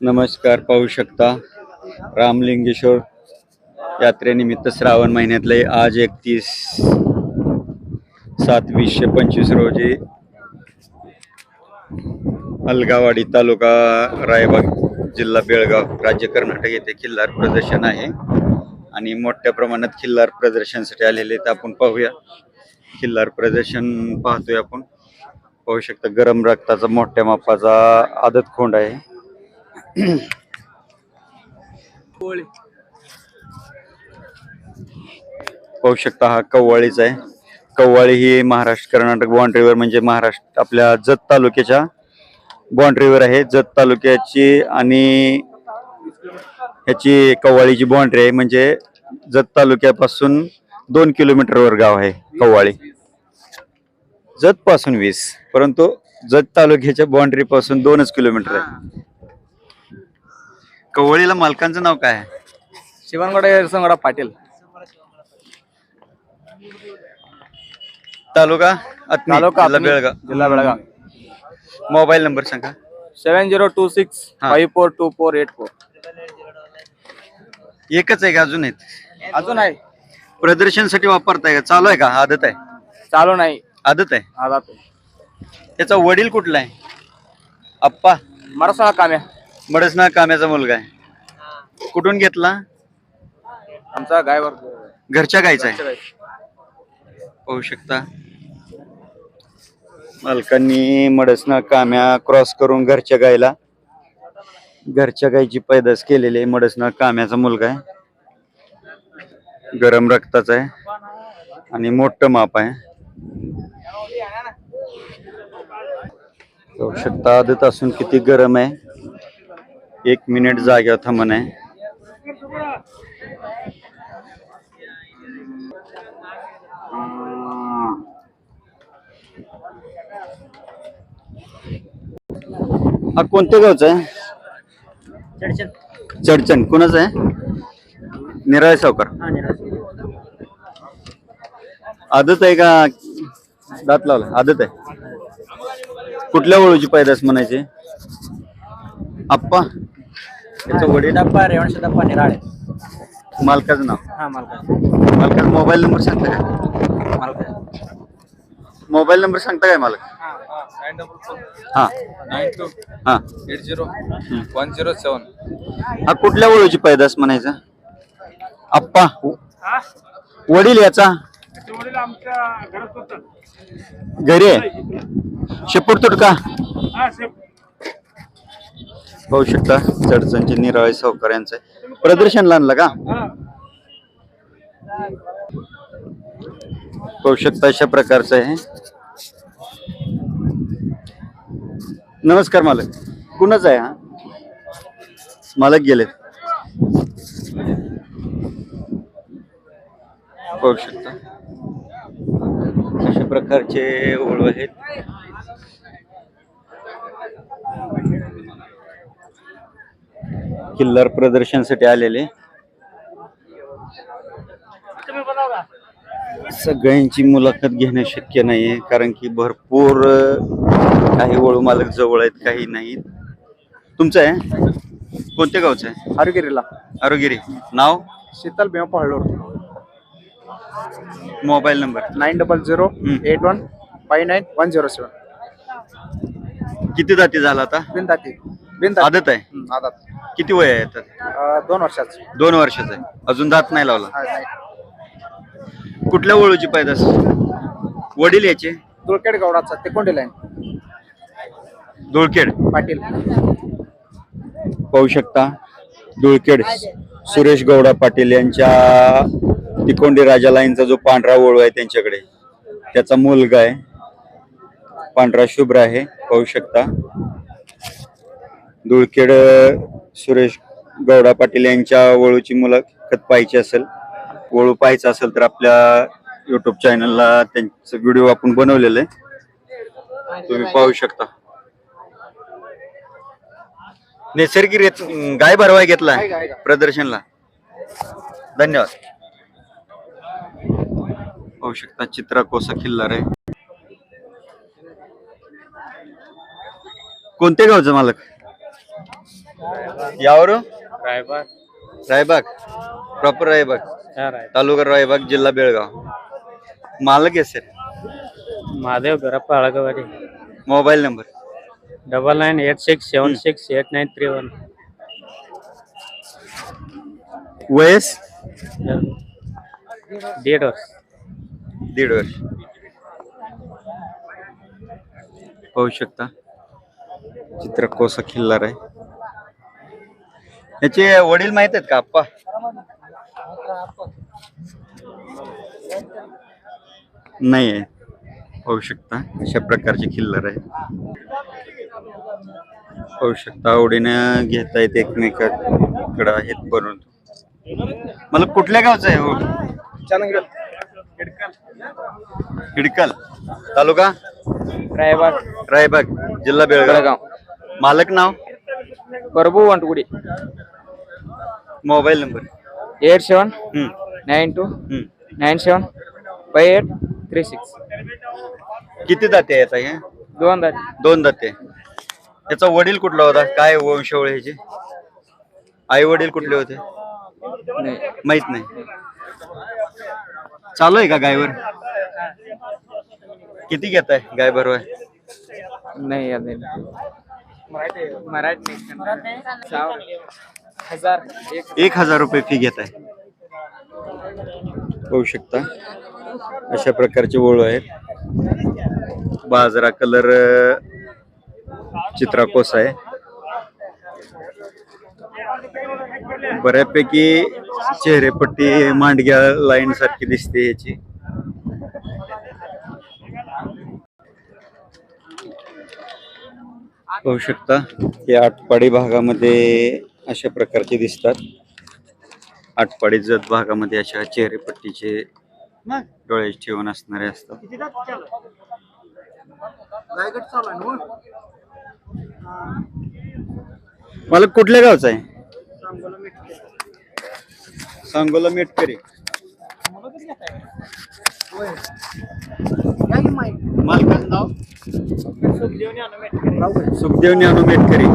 नमस्कार पाहू शकता. रामलिंगेश्वर यात्रेनिमित्त श्रावण महिन्यातले आज एकतीस सातवीसशे पंचवीस रोजी अलगावाडी तालुका रायबाग जिल्हा बेळगाव राज्य कर्नाटक येथे खिल्लार प्रदर्शन आहे. आणि मोठ्या प्रमाणात खिल्लार प्रदर्शनासाठी आलेले तर आपण पाहूया. खिल्लार प्रदर्शन पाहतोय आपण. पाहू शकता गरम रक्ताचा मोठ्या मापाचा आदत खोंड आहे. पाहू शकता हा कव्वाळीचा आहे. कव्वाळी ही महाराष्ट्र कर्नाटक बाउंड्रीवर म्हणजे महाराष्ट्र आपल्या जत तालुक्याच्या बाउंड्रीवर आहे. जत तालुक्याची आणि ह्याची कव्वाळीची बाउंड्री आहे म्हणजे जत तालुक्यापासून दोन किलोमीटरवर गाव आहे कव्वाळी. जत पासून वीस परंतु जत तालुक्याच्या बाउंड्री पासून दोनच किलोमीटर आहे. कव्वाळीला मालकांचं नाव काय? आहे शिवनगड संगडा पाटील. तालुका तालुका जिल्हा बेळगाव. जिल्हा बेळगाव. मोबाईल नंबर सांगा. सेवन झिरो टू सिक्स हा. Five four two four eight four. एकच आहे का अजून आहेत अजून आहे. प्रदर्शनसाठी वापरताय का? चालू आहे का? आदत आहे? चालू नाही. आदत आहे? आता त्याचा वडील कुठला आहे? आप्पा मराठा काम्या. मडसना काम्याचा मुलगा आहे. कुठून घेतला? आमचा गायवर. घरच्या गायचा आहे. पाहू शकता. मालकांनी मडसना काम्या क्रॉस करून घरच्या गायला घरच्या गायची पैदास केलेली आहे. मडसना काम्याचा मुलगा आहे. गरम रक्ताचा आहे. आणि मोठं माप आहे. पाहू शकता आदत असून किती गरम आहे. एक मिनिट जाग्यावर थांबण आहे हा कोणत्या गावचा आहे? चडचण. कोणाचा आहे? निराळे सावकार. आदत आहे का दात लावला? आदत आहे. कुठल्या वळूची पैदास म्हणायचे? आप्पा त्याचं वडील डब्बा रेवणशे डब्बा निराळे. मालकाचं नाव? हा मालका. मालकाचा मोबाईल नंबर सांगता काय मालका. मोबाईल नंबर सांगता काय मालक? हा नाईन टू हा. Eight zero one zero seven हा कुठल्या वळूची पैदास म्हणायचा? आप्पा वडील याचा? घरी आहे? शेपूट तुटका पाहू शकता चडचणचे निराळे सावकार प्रदर्शन आहे. आणलं का? पाहू शकता अशा प्रकारचं आहे. नमस्कार मालक. कुणाच आहे हा? मालक गेले. पाहू शकता. अशा प्रकारचे ओळू आहेत. किल्लार प्रदर्शनासाठी आलेले. सगळ्यांची मुलाखत घेणं शक्य नाहीये कारण की भरपूर काही वळू मालक जवळ आहेत काही नाहीत. तुमचं आहे? कोणत्या गावचं आहे? हरगिरीला. आरोगिरी नाव? Sheetal Bhima Pahalur. Mobile number? Nine double zero. Eight one five nine one zero seven. किती जाती झाला आता? बिनताती आदत आहे? हम्म, आदात. किती वय आहे आता अं, दोन वर्षाची. दोन वर्षाचं आहे. अजून दात नाही लावला? हा, नाही. कुठल्या वळूची पैदास? वडील याचे? धुळखेड गौडाचा ते कोंडी लाईन धुळखेड. पाटील. पाहू शकता धुळखेड सुरेश गौडा पाटील यांच्या तिकोंडी राजा लाईनचा जो पांढरा वळू आहे त्यांच्याकडे. त्याचा मुलगा आहे. पांढरा शुभ्र आहे. पाहू शकता. धुळखेड सुरेश गौडा पाटील यांच्या वळूची मुलाखत पाहायची असेल वळू पाहायचा असेल तर आपल्या युट्यूब चॅनलला त्यांचं व्हिडिओ आपण बनवलेलं आहे. तुम्ही पाहू शकता. नैसर्गिक रेत गाय भरवाय घेतला प्रदर्शनला. धन्यवाद. पाहू शकता चित्रा कोसा किल्लार आहे. कोणत्या गावचं मालक? यावर रायबाग रायबाग प्रॉपर रायबाग चार आहे तालुका रायबाग जिल्हा बेळगाव मालक आहे sir Mahadev Garappa Algawadi mobile number double nine eight six seven six eight nine three one वयस दीड वर्ष दीड वर्ष पाहू शकता चित्र कोसा खिल्लार आहे याचे वडील माहीत आहेत का आप्पा? नाही आहे पाहू शकता अशा प्रकारचे खिल्लार आहे पाहू शकता आवडीनं घेता येते एकमेकाकडे आहेत परंतु मला कुठल्या गावचं आहे हो? हिडकल. तालुका? रायबाग. रायबाग जिल्हा बेळगाव. मालक नाव? Prabhu Vantagudi. Mobile number. Eight seven hmm, nine two. Nine seven five eight three six. किती दाते आहेत हे? दोन दात. दोन दाते. याचा वडील कुठला होता? काय वंशावळ ह्याचे? आई वडील कुठले होते? नाही. माहीत नाही. चालू आहे का गायवर? किती घेत आहे गाय बरोबर नाही याद नाही मराठी हजार एक एक हजार रुपये फी घेत आहे. होऊ शकता. अशा प्रकारचे ओळू आहेत. बाजरा कलर चित्राकोस आहे. बऱ्यापैकी चेहरेपट्टी मांडग्या लाईन सारखी दिसते याची. पाहू शकता हे आटपाडी भागामध्ये अशा प्रकारचे दिसतात. आटपाडी जत भागामध्ये अशा चेहरेपट्टीचे डोळे ठेवून असणारे असतात. मला कुठल्या गावचा आहे? सांगोला मेटकरी. मालकाचं नाव? सुखदेव ज्ञानू मेटकरी.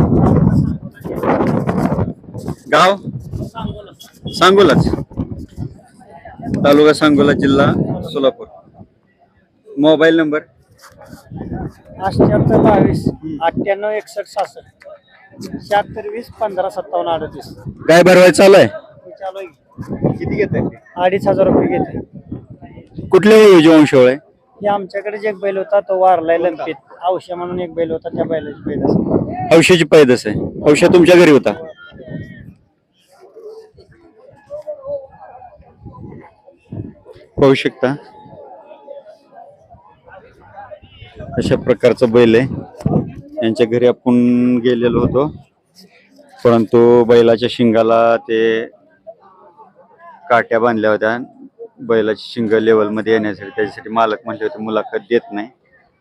गाव? सांगोलाच तालुका सांगोला जिल्हा सोलापूर. Mobile number? अठ्याहत्तर बावीस अठ्ठ्याण्णव एकसष्ट सहासष्ट. शहात्तर वीस पंधरा सत्तावन्न अडतीस. गाय भरवाय चालू आहे चालू आहे. किती घेत आहे अडीच हजार रुपये घेते कुठल्या वंशवळ आहे? हे आमच्याकडे एक बैल होता तो वारलाय लंपीत. औषा म्हणून एक बैल होता त्या बैलाची बैल असं औषधाची पैदस आहे. औषध तुमच्या घरी होता? पाहू शकता. अशा प्रकारचं बैल आहे. यांच्या घरी आपण गेलेलो होतो. परंतु बैलाच्या शिंगाला ते काट्या बांधल्या होत्या. बैलाची शिंग लेवलमध्ये येण्यासाठी त्याच्यासाठी मालक म्हणले होते मुलाखत देत नाही.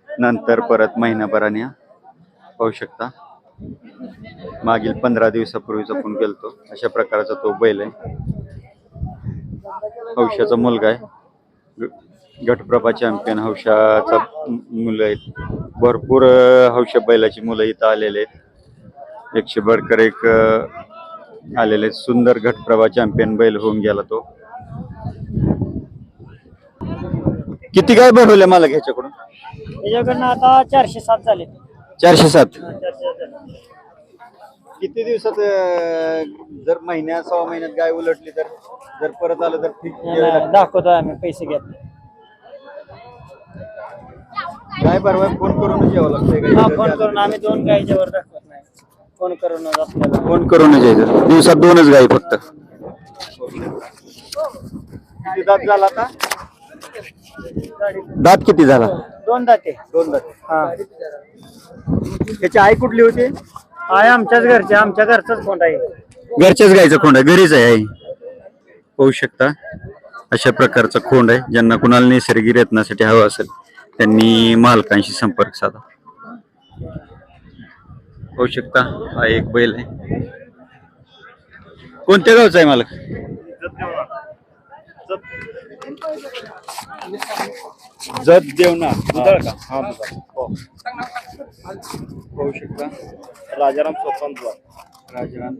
नंतर परत महिनाभराने पाहू शकता. मागील पंधरा दिवसापूर्वीच आपण गेलतो. अशा प्रकारचा तो बैल आहे. हौशाचा मुलगा आहे. गटप्रभा चॅम्पियन हौशाचा मुलं आहेत. भरपूर हौशा बैलाची मुलं इथं आलेले आहेत. एकशे बडकर एक आलेले आहेत. सुंदर गटप्रभा चॅम्पियन बैल होऊन गेला तो. किती काय भरवले मला ह्याच्याकडून? त्याच्याकडनं आता चारशे सात झाले. चारशे सात. किती दिवसात अं, जर महिन्या सहा महिन्यात गाय उलटली तर जर परत आलं तर ठीक दाखवतो आम्ही पैसे घेत गाय परवा फोन करूनच यावं लागतंय हा? फोन करून आम्ही दोन गायच्या वर दाखवत नाही. फोन आपल्याला फोन करूनच यायचं दिवसात दोनच गाय फक्त. किती दात झाला आता? दात किती झाला? दोन दाते. दोन दात. हा. त्याची आई कुठली होती? आहे आमच्याच घरचे आमच्या घरचाच आहे. घरच्याच गायचं खोंड आहे घरीच आहे आई. होऊ शकता अशा प्रकारचा खोंड आहे ज्यांना कुणाला नैसर्गिक रत्नासाठी हवं असेल त्यांनी मालकांशी संपर्क साधा. होऊ शकता हा एक बैल आहे. कोणत्या गावचा आहे मालक? जत देवना होऊ शकता. राजाराम सोपान द्वार राजाराम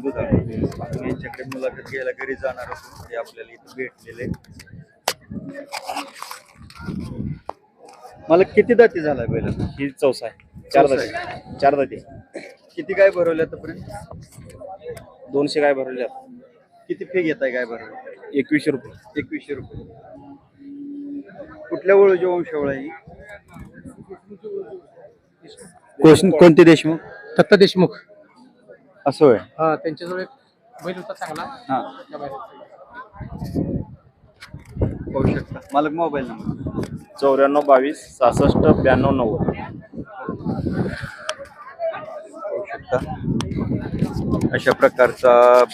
दुधाळ. आपण यांच्याकडे मुलाखत घ्यायला घरी जाणार होतो ते आपल्याला इथं भेटलेले मला किती दाती झाला बैल? ही चौसा आहे. चार दाती. चार दाती. किती काय भरवले आतापर्यंत? दोनशे काय भरले किती फी घेत आहे काय भरवले? एकवीसशे रुपये. एकवीसशे रुपये. कुठल्या वळूची वंशावळ आहे? कोण- कोणते देशमुख? दत्ता देशमुख. असं होय. हा त्यांच्याजवळ एक बैल होता चांगला. हा. त्या बैलाचा. पाहू शकता. मालक मोबाईल नंबर. चौऱ्याण्णव बावीस सहासष्ट ब्याण्णव नव्वद. पाहू शकता. अशा प्रकारचा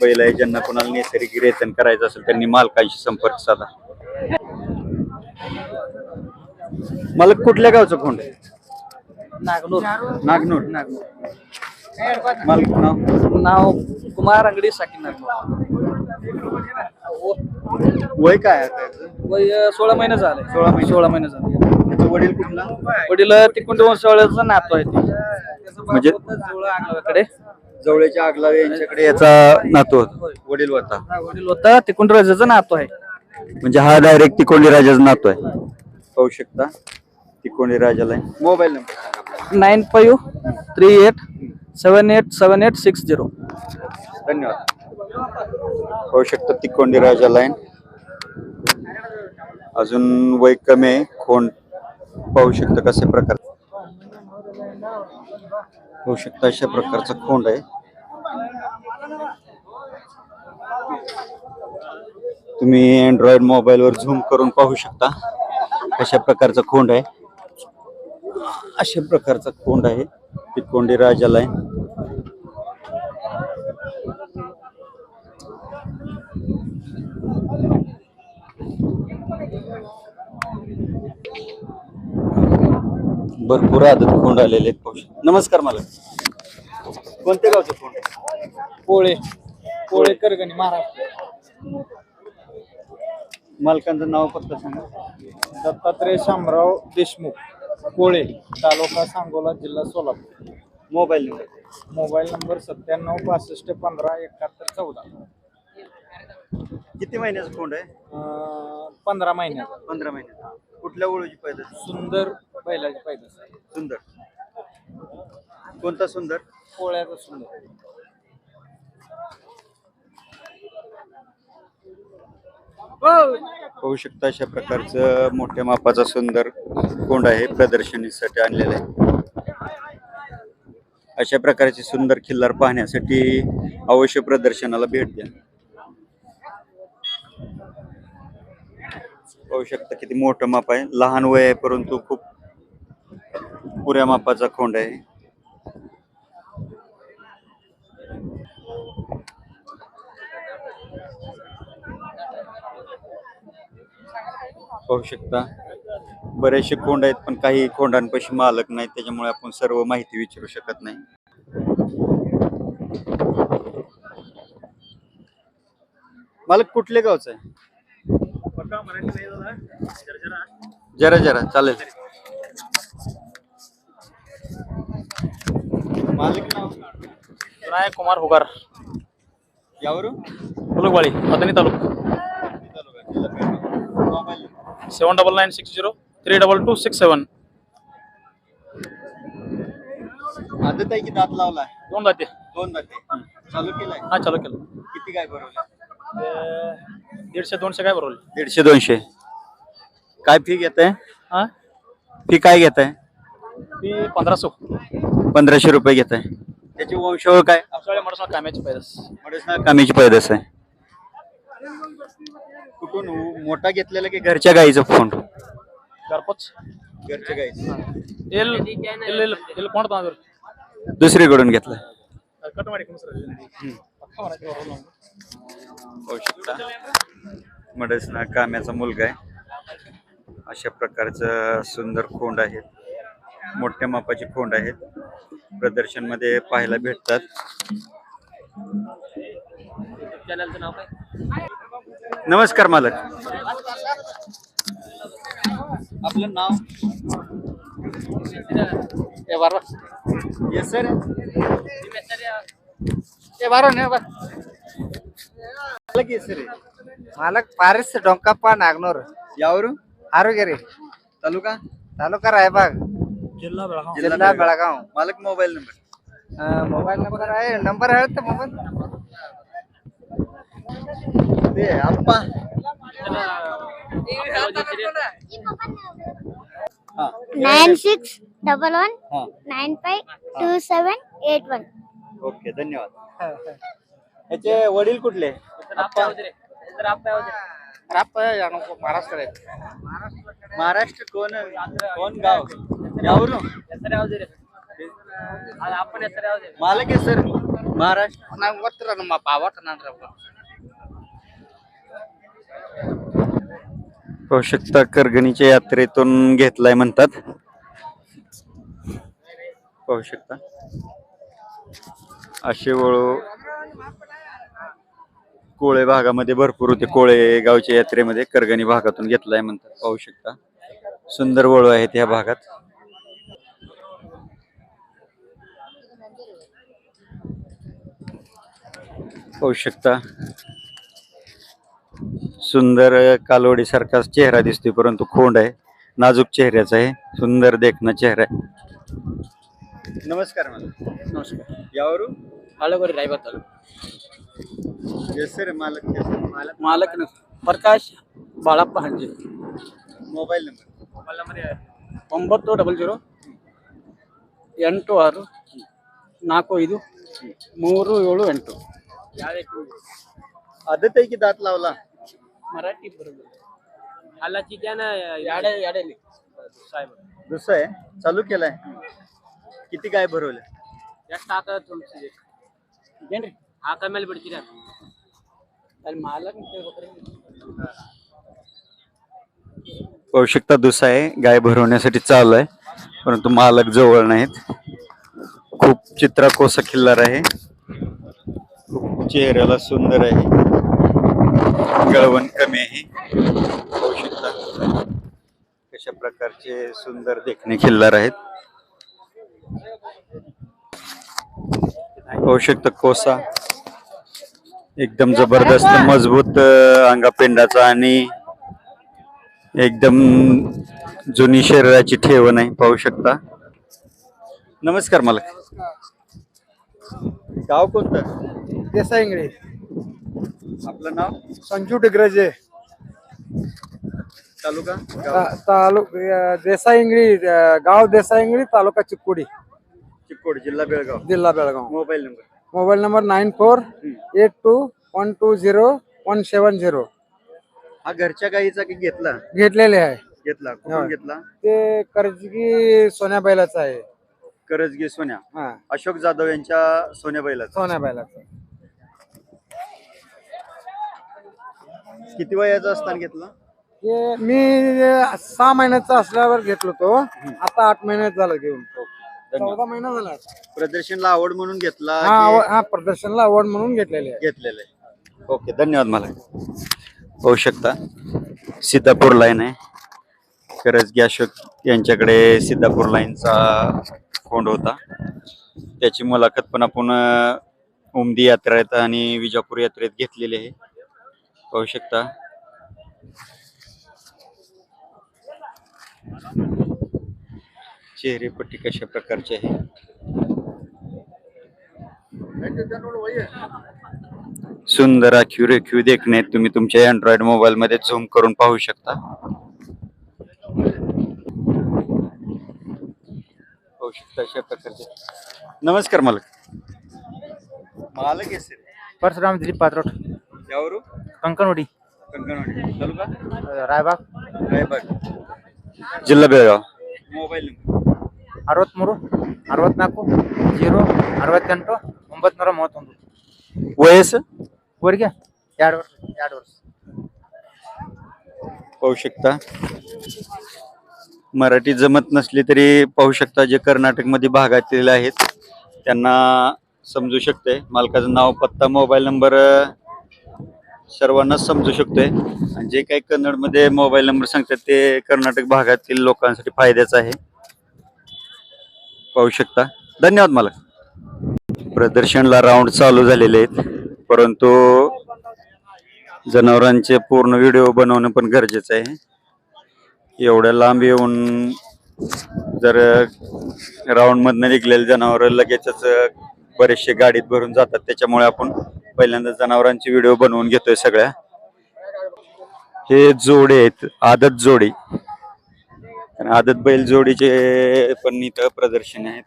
बैल आहे ज्यांना कोणाला नैसर्गिक रेतन करायचं असेल त्यांनी मालकांशी संपर्क साधा. मालक कुठल्या गावचं खोंड आहे नागनूर. नागनूर. मालक नाव? नाव कुमार अंगडी साकी नागनूर. वय काय आहे? वय अं, सोळा महिने झाले. सोळा महिने. सोळा महिने झाले. वडील कुठला? वडील तिकुंड वंशावळ्याचा नातो आहे ते. म्हणजे? अंगाकडे जवळच्या आगलावे यांच्याकडे याचा नातू होता. वडील होता. वडील होता तिकुंड राजाचा नातो आहे. म्हणजे हा डायरेक्ट तिकोंडी राजाचा नातू आहे. पाहू शकता तिकोंडी राजाला आहे mobile number nine five three eight seven eight seven eight six zero. धन्यवाद. पाहू शकता तिकोंडी राजा लाईन अजून वय कमी आहे. खोंड पाहू शकता कशा प्रकार? होऊ शकता अशा प्रकारचा खोंड आहे. तुम्ही अँड्रॉइड मोबाईलवर झूम करून पाहू शकता अशा प्रकारचा खोंड आहे. अशा प्रकारचा खोंड आहे. ती कोंडी राजाला आहे. भरपूर आदत खोंड आलेले आहेत. नमस्कार मला कोणत्या गावचं खोंड पोळे पोळे करगणी महाराष्ट्र. मालकांचं नाव फक्त सांगा. दत्तात्रय शामराव देशमुख कोळे तालुका सांगोला जिल्हा Solapur. Mobile number. Mobile number सत्त्याण्णव पासष्ट पंधरा एकाहत्तर चौदा. किती महिन्याचं खोंड आहे? पंधरा महिन्यात पंधरा महिन्याचं. कुठल्या ओळूची पैदास सुंदर बैलाची पैदास आहे सुंदर. कोणता सुंदर? पोळ्याचा सुंदर. पाहू शकता अशा प्रकारचं मोठ्या मापाचा सुंदर कोंड आहे प्रदर्शनीसाठी आणलेला आहे. अशा प्रकारचे सुंदर खिल्लार पाहण्यासाठी अवश्य प्रदर्शनाला भेट द्या. पाहू शकता किती मोठं माप आहे. लहान वय आहे परंतु खूप पुऱ्या मापाचा खोंड आहे. पाहू शकता. बरेचसे खोंड आहेत पण काही खोंडांपाशी मालक नाही त्याच्यामुळे आपण सर्व माहिती विचारू शकत नाही. मालक कुठले गावचं आहे? जरा जरा चालेल मालक नाव विनायक कुमार हुगार यावरून मुलगवाडी पतनी तालुका mobile seven double nine six zero three double two six seven आदत आहे की दात लावलाय दोन जाते दोन दाते चालू केलाय हा चालू केलं किती काय बरोबर ते दीडशे दोनशे काय बरोबर दीडशे दोनशे. काय फी घेत आहे हा? फी काय घेत आहे ती पंधराशे. पंधराशे रुपये घेत आहे त्याची वंशावळ काय? आपल्याला म्हणत काम्याची पैदास. म्हणजेच ना कमीची पैदास आहे. कुठून? मोठा घेतलेला की घरच्या गाईचा फोन घरपोच. घरच्या गाईचा. एल एल एल एल कोण दुसरीकडून ಮಾಡಿ पाहू शकता मडस ना काम्याचा मुलगा आहे. अशा प्रकारचं सुंदर खोंड आहेत. मोठ्या मापाची खोंड आहेत. प्रदर्शनमध्ये पाहायला भेटतात. नमस्कार मालक. आपलं नाव? येस सर मालक पारिस डोंकाप्पा नागनूर यावर आरोग्य रे तालुका तालुका रायबाग जिल्हा बेळगाव जिल्हा बेळगाव मालक mobile number um, mobile number आहे नंबर आहे तर मोबाईल ते आप्पा हा nine six double one हा ओके धन्यवाद. याचे वडील कुठले? महाराष्ट्र महाराष्ट्र कोण? कोण गाव? यावरून? मालक आहे सर महाराष्ट्र. शकता करगणीच्या यात्रेतून घेतलाय म्हणतात. पाहू शकता असे वळू. कोळे भागामध्ये भरपूर होते. कोळे गावच्या यात्रेमध्ये करगणी भागातून घेतलाय म्हणतात. पाहू शकता. सुंदर वळू आहेत या भागात. पाहू शकता. सुंदर कालवडीसारखाच चेहरा दिसतोय परंतु खोंड आहे. नाजूक चेहऱ्याचा आहे. सुंदर देखना चेहरा आहे. नमस्कार मला नमस्कार यावरून हळगोरी रायबाग तालुका सर मालक मालक मालक न- ಪ್ರಕಾಶ್ ಬಾಳಪ್ಪ ಹಂಜಿ ಮೊಬೈಲ್ ನಂಬರ್ ಒಂಬತ್ತು ಡಬಲ್ ಜೀರೋ ಎಂಟು ಆರು ನಾಲ್ಕು ಐದು ಮೂರು ಏಳು ಎಂಟು आदत आहे की दात लावला मराठी बरोबर हालाची द्या ना याडे याडेली साहेब दुसरं आहे चालू केलाय किती गाय भरवले ಎಷ್ಟು ಆತ ತುಳಸಿ ಏನ್ರಿ ಹಾಕ ಮೇಲೆ ಬಿಡ್ತೀರ ಅಲ್ಲಿ ಮಾಲಕ್ ಕೇಳ್ಬೇಕ್ರಿ पाहू शकता दुसरा आहे गाय भरवण्यासाठी चालू आहे परंतु मालक जवळ नाहीत खूप चित्रा कोसा खिल्लार आहे खूप चेहऱ्याला सुंदर आहे गळवण कमी आहे पाहू शकता कशा प्रकारचे सुंदर देखणे खिल्लार आहेत पाहू शकता कोसा. एकदम जबरदस्त मजबूत अंगापिंडाचा आणि एकदम जुनी शरीराची ठेवण आहे पाहू शकता. नमस्कार मालक. गाव कोणतं? देसाई इंगळे आपलं नाव? संजू डिग्रजे. तालुका? तालुक देसाई इंगळी गाव देसाई इंगळी तालुका चिक्कोडी चिक्कोड जिल्हा बेळगाव. जिल्हा Belgaum. Mobile number. Mobile number nine four eight two one two zero one seven zero. हा घरच्या गाईचा की घेतला? घेतलेले आहे. घेतला. कुठून. घेतला? ते करजगी सोन्या बैलाचं आहे. करजगी सोन्या. हा. अशोक जाधव यांच्या सोन्या बैलाचा. सोन्या बैलाचं. किती वयाचा असताना घेतला? मी सहा महिन्याचा असल्यावर घेतलो तो. आता आठ महिन्यात झालं घेऊन चौदा महिना झाला प्रदर्शनला आवड म्हणून घेतला हा की आवड- हा प्रदर्शनला आवड म्हणून घेतलेले आहे. घेतलेलं आहे. ओके धन्यवाद मला. पाहू शकता सीतापूर लाईन आहे. करजगी अशोक यांच्याकडे सीतापूर लाईनचा कोंड होता. त्याची मुलाखत पण आपण अं, उमदी यात्रेत आणि विजापूर यात्रेत घेतलेली आहे. पाहू शकता. चेहरेपट्टी कशा प्रकारची आहे? सुंदर आखीव रेखीव देखणे. तुम्ही तुमच्या अँड्रॉइड मोबाईल मध्ये झूम करून पाहू शकता. पाहू शकता अशा प्रकारचे. नमस्कार मालक. मालक सर. परशुराम दिलीप पात्रोट यावरून? कंकणवाडी. कंकणवाडी. तालुका? रायबाग. रायबाग. जिल्हा बेळगाव. Mobile number. ಅರವತ್ಮೂರು ಅರವತ್ನಾಲ್ಕು ಜೀರೋ ಅರವತ್ತೆಂಟು ಒಂಬತ್ತು ನೂರ ಮೂವತ್ತೊಂದು वयस ಊರಿಗೆ ಎರಡು ವರ್ಷ ಎರಡು ವರ್ಷ पाहू शकता मराठी जमत नसली तरी पाहू शकता जे कर्नाटकमध्ये भागातील आहेत त्यांना समजू शकते मालकाचं नाव पत्ता मोबाईल नंबर सर्वांनाच समजू शकतोय आणि जे काही कन्नडमध्ये मोबाईल नंबर सांगतात ते कर्नाटक भागातील लोकांसाठी फायद्याचं आहे पाहू शकता. धन्यवाद मला प्रदर्शनला राऊंड चालू झालेले आहेत. परंतु जनावरांचे पूर्ण व्हिडिओ बनवणं पण गरजेचं आहे. एवढ्या लांब येऊन जर राऊंड मधनं निघलेले जनावर लगेचच बरेचसे गाडीत भरून जातात. त्याच्यामुळे आपण पहिल्यांदा जनावरांचे व्हिडिओ बनवून घेतोय सगळ्या. हे जोडे आहेत. आदत जोडी. आणि आदत बैल जोडीचे पण इथं प्रदर्शन आहेत.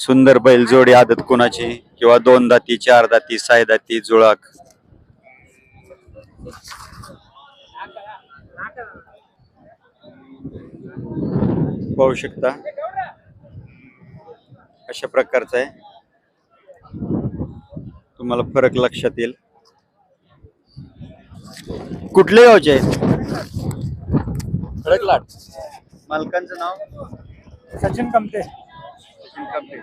सुंदर बैल जोडी आदत कोणाची? किंवा दोन दाती चार दाती साय दाती जुळाक पाहू शकता. अशा प्रकारचा आहे. तुम्हाला फरक लक्षात येईल. कुठले गावचे आहेत? खडकलाट मालकांचं नाव? सचिन कमते सचिन कापडे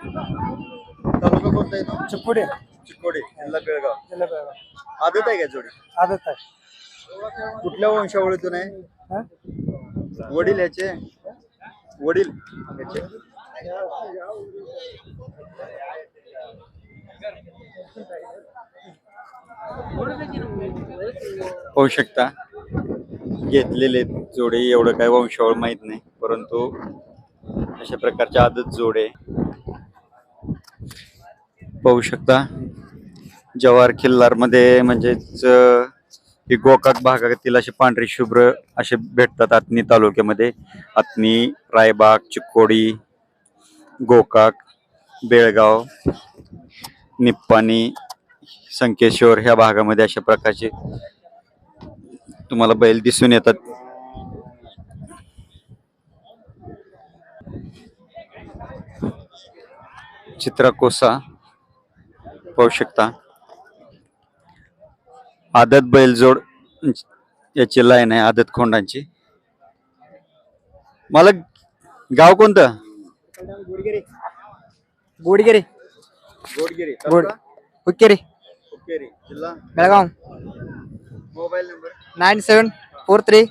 तालुका कोणता येतो चिपुडे चिकोडे जिल्हा बेळगाव. जिल्हा बेळगाव. आदत आहे का जोडी? आदत आहे. कुठल्या वंशावळीतून आहे? हा? वडील याचे? वडील याचे. होऊ शकता. घेतलेले जोडे एवढं काय वंशावळ माहीत नाही परंतु अशा प्रकारचे आदत जोडे. पाहू शकता जवार खिल्लारमध्ये म्हणजेच ही गोकाक भागातील असे पांढरे शुभ्र असे भेटतात आत्नी तालुक्यामध्ये. आत्नी रायबाग चिकोडी गोकाक बेळगाव निप्पाणी संकेश्वर ह्या भागामध्ये अशा प्रकारचे तुम्हाला बैल दिसून येतात. चित्रा कोसा पाहू शकता. आदत बैलजोड याची लाईन आहे आदत खोंडांची. मला गाव कोणतं? गोडगिरी. गोडगिरी. गोड हुक्केरी. जिल्हा? Belgaum. Mobile number. Nine seven four three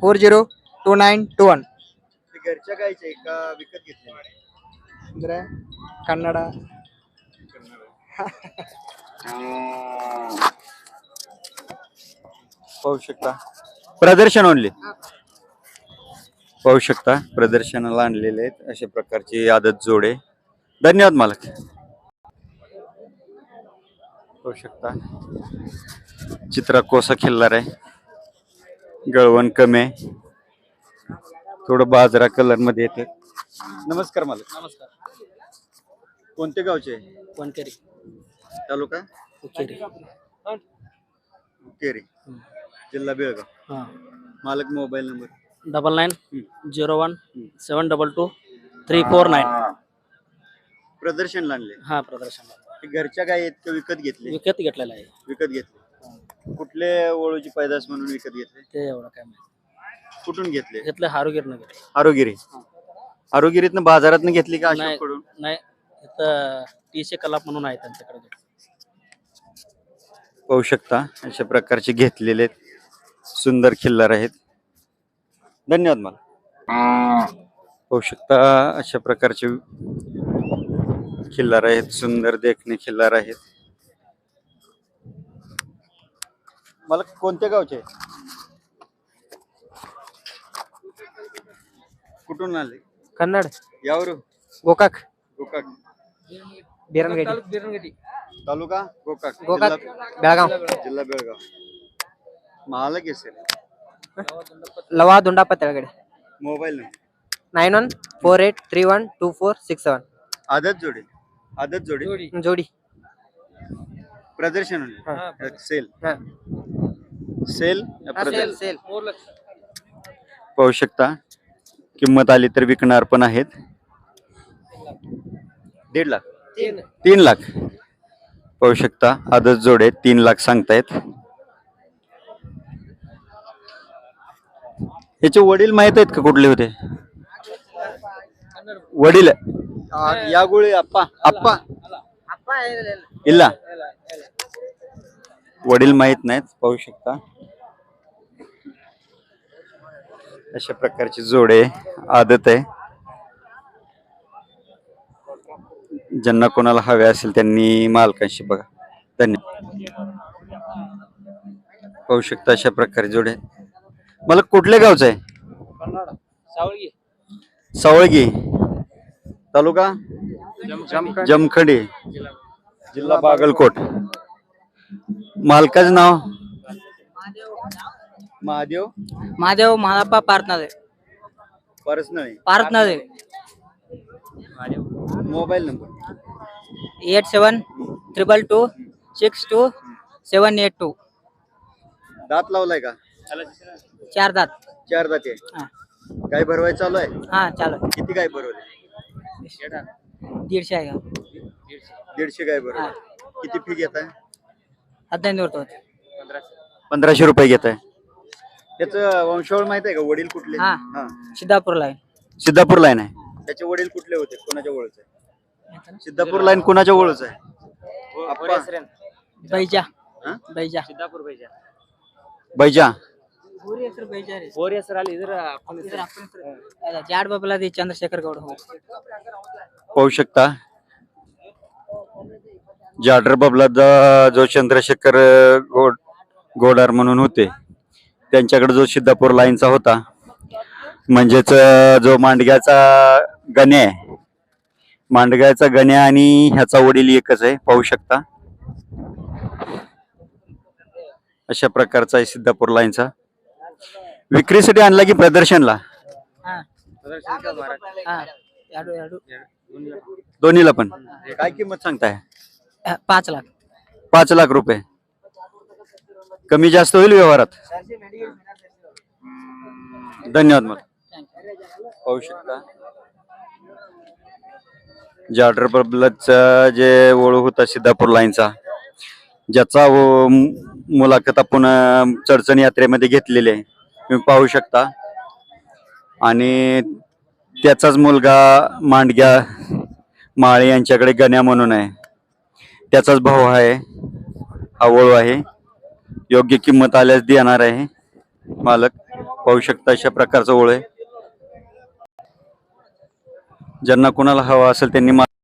four zero two nine two one. घरच्या गायचे का विकत घेतले कन्नड. पाहू शकता. प्रदर्शन ओनली पाहू शकता प्रदर्शनाला आणलेले आहेत अशा प्रकारची आदत जोडे. धन्यवाद मालक. पाहू शकता. चित्रा कोसा खिल्लार आहे. गळवण कमी आहे. थोडं बाजरा कलरमध्ये येते. नमस्कार मालक. नमस्कार. कोणते गावचे वनकेरी तालुका? हुक्केरी केरी जिल्हा बेळगाव. हां. मालक mobile number? Double nine zero one seven double two three four nine. प्रदर्शन आणले हा प्रदर्शन घरच्या गाय आहेत का विकत घेतले? विकत घेतलेला आहे. विकत घेतले. कुठले ओळूची पैदास म्हणून विकत घेतले? ते एवढं काय माहिती कुठून घेतले? घेतलं हारुगिरनं घेतलं. आरोगिरी आरोगिरीतनं बाजारातनं घेतली का नाही. नाही इथं कलाप म्हणून आहे त्यांच्याकडे. पाहू शकता अशा प्रकारचे घेतलेले आहेत. सुंदर खिल्लार आहेत. धन्यवाद मला. पाहू शकता अशा प्रकारचे खिल्लार आहेत सुंदर देखणे खिल्लार आहेत. मला कोणत्या गावचे? कुठून आले? कन्नड. यावर गोकाक. गोकाक. बिरणगडी. तालुका गोकाक. गोकाक. जिल्हा- बेळगाव. जिल्हा बेळगाव. महालक असेल. लवा धुंडा पत्याळगडे मोबाईल नाही nine one four eight three one two four six seven. आदत जोडी. आदत जोडी. जोडी. प्रदर्शन होईल. सेल. सेल? Sale sale. पाहू शकता किंमत आली तर विकणार पण आहेत. दीड लाख. तीन. लाख. पाहू शकता आदत जोडे तीन लाख सांगतायत. याचे वडील माहीत आहेत का कुठले होते? वडील. आ, या गोळी आप्पा. आप्पा. इल्ला. वडील माहीत नाहीत पाहू शकता. अशा प्रकारची जोडे आदत आहे. ज्यांना कोणाला हवे असेल त्यांनी मालकांशी बघा. धन्यवाद पाहू शकता अशा प्रकारे जोडे. मला कुठल्या गावचं आहे? सावळगी. सावळगी. तालुका? जमखंडी. जिल्हा बागलकोट. मालकाचं नाव? महादेव? महादेव महाप्पा पार्थनादे personal. पार्थनादे mobile number. Eight seven triple two six two seven eight two. दात लावलाय का? चार दात. चार दाते हा. काय भरवाय चालू आहे? हा चालू किती काय भरवले दीडशे आहे का? दीडशे काय भरवले किती फी घेत आहे उरतो पंधराशे रुपये घेत आहे त्याचं वंशावळ माहित आहे का वडील कुठले हा. हा. सिद्धापूर लाईन सिद्धापूर लाईन आहे त्याचे वडील कुठले होते कोणाच्या ओळख आहे सिद्धापूर लाईन कोणाच्या ओळख आहे आप्पा? बैजा हा? बैजा सिद्धापूर पाहिजे बैजा बैजा रे ಬೋರಿ ಹೆಸರು ಅಲ್ಲಿ ಇದ್ರ जाड बाबला ते चंद्रशेखर गौड हो पाहू शकता जाडर बबला ज- जो चंद्रशेखर अ, गोड गोडार म्हणून होते त्यांच्याकडे जो सिद्धापूर लाईनचा होता म्हणजेच जो मांडग्याचा गण्या आहे. मांडग्याचा गण्या आणि ह्याचा वडील एकच आहे पाहू शकता. अशा प्रकारचा आहे सिद्धापूर लाईनचा. विक्रीसाठी आणला की प्रदर्शनला? दोन्हीला पण. काय किंमत सांगताय? पाच लाख. पाच लाख रुपये. कमी जास्त होईल व्यवहारात? धन्यवाद मग. पाहू शकता. जाडर बबलतचा जे ओळख होता सिद्धापूर लाईनचा ज्याचा व- मुलाखत आपण अं, चडचण यात्रेमध्ये घेतलेली आहे. तुम्ही पाहू शकता. आणि त्याचाच मुलगा मांडग्या माळे यांच्याकडे गण्या म्हणून आहे. त्याचाच भाऊ आहे. हा वळू आहे. योग्य किंमत आल्यास देणार आहे. मालक पाहू शकता अशा प्रकारचं ओळ आहे. ज्यांना कोणाला हवा असेल त्यांनी मा-